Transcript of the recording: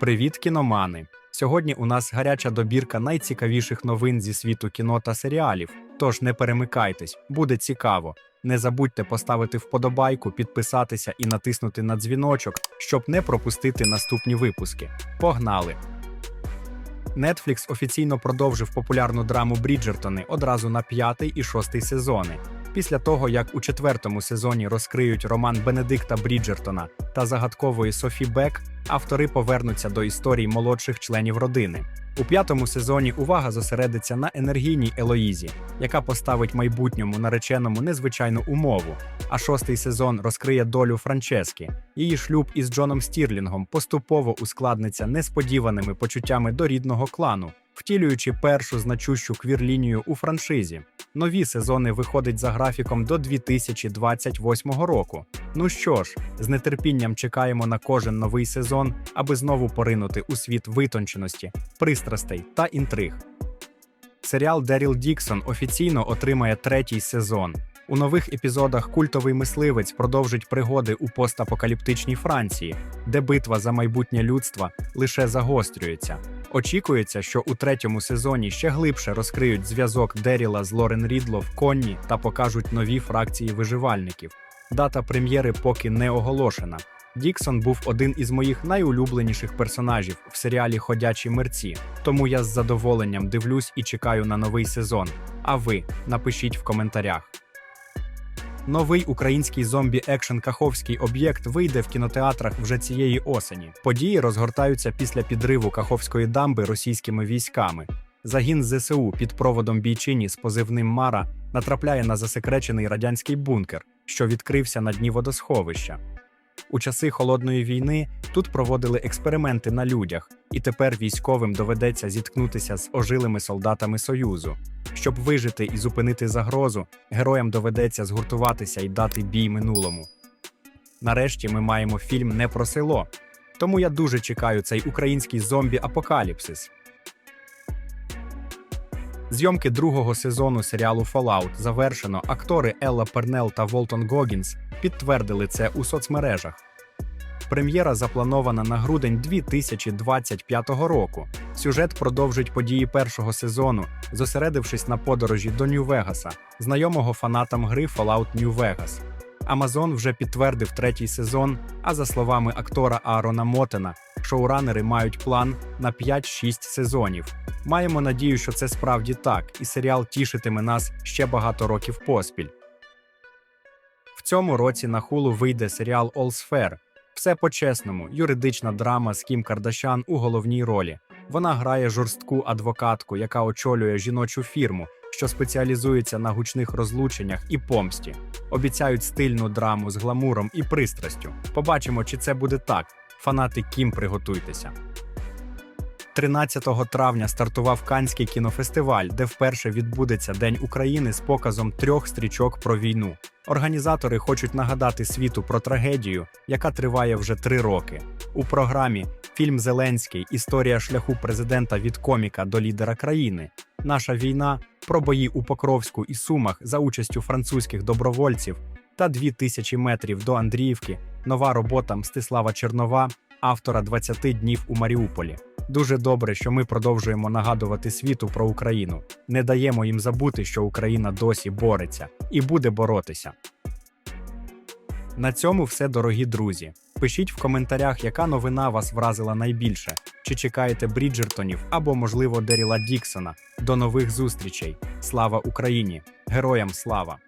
Привіт, кіномани! Сьогодні у нас гаряча добірка найцікавіших новин зі світу кіно та серіалів. Тож не перемикайтесь, буде цікаво. Не забудьте поставити вподобайку, підписатися і натиснути на дзвіночок, щоб не пропустити наступні випуски. Погнали! Netflix офіційно продовжив популярну драму Бріджертони одразу на п'ятий і шостий сезони. Після того, як у четвертому сезоні розкриють роман Бенедикта Бріджертона та загадкової Софі Бек, автори повернуться до історій молодших членів родини. У п'ятому сезоні увага зосередиться на енергійній Елоїзі, яка поставить майбутньому нареченому незвичайну умову. А шостий сезон розкриє долю Франчески. Її шлюб із Джоном Стірлінгом поступово ускладниться несподіваними почуттями до рідного клану, втілюючи першу значущу квір-лінію у франшизі. Нові сезони виходять за графіком до 2028 року. Ну що ж, з нетерпінням чекаємо на кожен новий сезон, аби знову поринути у світ витонченості, пристрастей та інтриг. Серіал Деріл Діксон офіційно отримає третій сезон. У нових епізодах культовий мисливець продовжить пригоди у постапокаліптичній Франції, де битва за майбутнє людства лише загострюється. Очікується, що у третьому сезоні ще глибше розкриють зв'язок Деріла з Лорен Рідло в Конні та покажуть нові фракції виживальників. Дата прем'єри поки не оголошена. Діксон був один із моїх найулюбленіших персонажів в серіалі Ходячі мерці, тому я з задоволенням дивлюсь і чекаю на новий сезон. А ви напишіть в коментарях. Новий український зомбі екшен Каховський об'єкт вийде в кінотеатрах вже цієї осені. Події розгортаються після підриву Каховської дамби російськими військами. Загін ЗСУ під проводом бійчині з позивним Мара натрапляє на засекречений радянський бункер, що відкрився на дні водосховища. У часи холодної війни тут проводили експерименти на людях, і тепер військовим доведеться зіткнутися з ожилими солдатами Союзу. Щоб вижити і зупинити загрозу, героям доведеться згуртуватися і дати бій минулому. Нарешті ми маємо фільм не про село. Тому я дуже чекаю цей український зомбі-апокаліпсис. Зйомки другого сезону серіалу Fallout завершено. Актори Елла Пернел та Волтон Гогінс підтвердили це у соцмережах. Прем'єра запланована на грудень 2025 року. Сюжет продовжить події першого сезону, зосередившись на подорожі до Нью-Вегаса, знайомого фанатам гри Fallout New Vegas. Амазон вже підтвердив третій сезон. А за словами актора Аарона Мотена, шоуранери мають план на 5-6 сезонів. Маємо надію, що це справді так, і серіал тішитиме нас ще багато років поспіль. В цьому році на хулу вийде серіал All Sphere. Все по-чесному, юридична драма з Кім Кардашян у головній ролі. Вона грає жорстку адвокатку, яка очолює жіночу фірму, що спеціалізується на гучних розлученнях і помсті. Обіцяють стильну драму з гламуром і пристрастю. Побачимо, чи це буде так. Фанати Кім, приготуйтеся. 13 травня стартував Канський кінофестиваль, де вперше відбудеться День України з показом трьох стрічок про війну. Організатори хочуть нагадати світу про трагедію, яка триває вже три роки. У програмі фільм Зеленський Історія шляху президента від коміка до лідера країни. Наша війна про бої у Покровську і Сумах за участю французьких добровольців та 2000 метрів до Андріївки. Нова робота Мстислава Чернова, автора «20 днів у Маріуполі. Дуже добре, що ми продовжуємо нагадувати світу про Україну. Не даємо їм забути, що Україна досі бореться і буде боротися. На цьому все, дорогі друзі. Пишіть в коментарях, яка новина вас вразила найбільше. Чи чекаєте Бріджертонів або, можливо, Деріла Діксона. До нових зустрічей. Слава Україні! Героям слава!